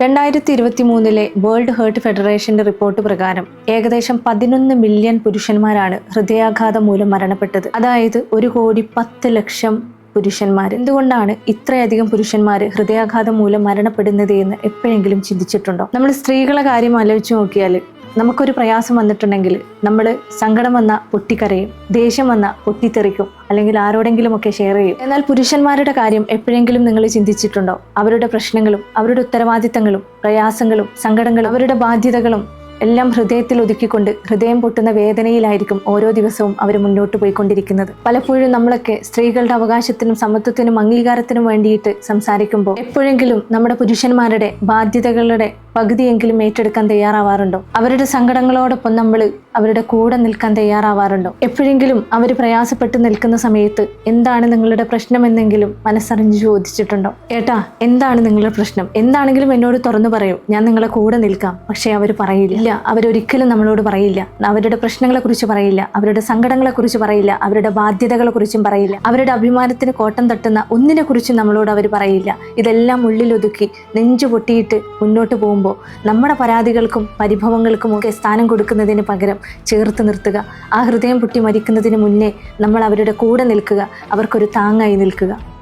രണ്ടായിരത്തി ഇരുപത്തി മൂന്നിലെ വേൾഡ് ഹേർട്ട് ഫെഡറേഷന്റെ റിപ്പോർട്ട് പ്രകാരം ഏകദേശം പതിനൊന്ന് മില്യൺ പുരുഷന്മാരാണ് ഹൃദയാഘാതം മൂലം മരണപ്പെട്ടത്. അതായത് ഒരു കോടി പത്ത് ലക്ഷം പുരുഷന്മാർ. എന്തുകൊണ്ടാണ് ഇത്രയധികം പുരുഷന്മാർ ഹൃദയാഘാതം മൂലം മരണപ്പെടുന്നത് എന്ന് എപ്പോഴെങ്കിലും ചിന്തിച്ചിട്ടുണ്ടോ? നമ്മൾ സ്ത്രീകളെ കാര്യം ആലോചിച്ച് നോക്കിയാൽ നമുക്കൊരു പ്രയാസം വന്നിട്ടുണ്ടെങ്കിൽ നമ്മൾ സങ്കടം വന്ന പൊട്ടിക്കരയും ദേഷ്യം വന്ന പൊട്ടിത്തെറിക്കും അല്ലെങ്കിൽ ആരോടെങ്കിലുമൊക്കെ ഷെയർ ചെയ്യും. എന്നാൽ പുരുഷന്മാരുടെ കാര്യം എപ്പോഴെങ്കിലും നിങ്ങൾ ചിന്തിച്ചിട്ടുണ്ടോ? അവരുടെ പ്രശ്നങ്ങളും അവരുടെ ഉത്തരവാദിത്തങ്ങളും പ്രയാസങ്ങളും സങ്കടങ്ങളും അവരുടെ ബാധ്യതകളും എല്ലാം ഹൃദയത്തിൽ ഒതുക്കിക്കൊണ്ട് ഹൃദയം പൊട്ടുന്ന വേദനയിലായിരിക്കും ഓരോ ദിവസവും അവർ മുന്നോട്ട് പോയിക്കൊണ്ടിരിക്കുന്നത്. പലപ്പോഴും നമ്മളൊക്കെ സ്ത്രീകളുടെ അവകാശത്തിനും സമത്വത്തിനും അംഗീകാരത്തിനും വേണ്ടിയിട്ട് സംസാരിക്കുമ്പോൾ എപ്പോഴെങ്കിലും നമ്മുടെ പുരുഷന്മാരുടെ ബാധ്യതകളുടെ പകുതിയെങ്കിലും ഏറ്റെടുക്കാൻ തയ്യാറാവാറുണ്ടോ? അവരുടെ സങ്കടങ്ങളോടൊപ്പം നമ്മൾ അവരുടെ കൂടെ നിൽക്കാൻ തയ്യാറാവാറുണ്ടോ? എപ്പോഴെങ്കിലും അവർ പ്രയാസപ്പെട്ട് നിൽക്കുന്ന സമയത്ത് എന്താണ് നിങ്ങളുടെ പ്രശ്നമെന്നെങ്കിലും മനസ്സറിഞ്ഞ് ചോദിച്ചിട്ടുണ്ടോ? ഏട്ടാ എന്താണ് നിങ്ങളുടെ പ്രശ്നം? എന്താണെങ്കിലും എന്നോട് തുറന്നു പറയൂ. ഞാൻ നിങ്ങളെ കൂടെ നിൽക്കാം. പക്ഷേ അവർ പറയില്ല. അവരൊരിക്കലും നമ്മളോട് പറയില്ല. അവരുടെ പ്രശ്നങ്ങളെ കുറിച്ച് പറയില്ല. അവരുടെ സങ്കടങ്ങളെ കുറിച്ച് പറയില്ല. അവരുടെ ബാധ്യതകളെ കുറിച്ചും പറയില്ല. അവരുടെ അഭിമാനത്തിന് കോട്ടം തട്ടുന്ന ഒന്നിനെ കുറിച്ചും നമ്മളോട് അവർ പറയില്ല. ഇതെല്ലാം ഉള്ളിലൊതുക്കി നെഞ്ചു പൊട്ടിയിട്ട് മുന്നോട്ട് പോകുമ്പോൾ നമ്മുടെ പരാതികൾക്കും പരിഭവങ്ങൾക്കും ഒക്കെ സ്ഥാനം കൊടുക്കുന്നതിന് പകരം ചേർത്ത് നിർത്തുക. ആ ഹൃദയം പൊട്ടി മരിക്കുന്നതിന് മുന്നേ നമ്മൾ അവരുടെ കൂടെ നിൽക്കുക. അവർക്കൊരു താങ്ങായി നിൽക്കുക.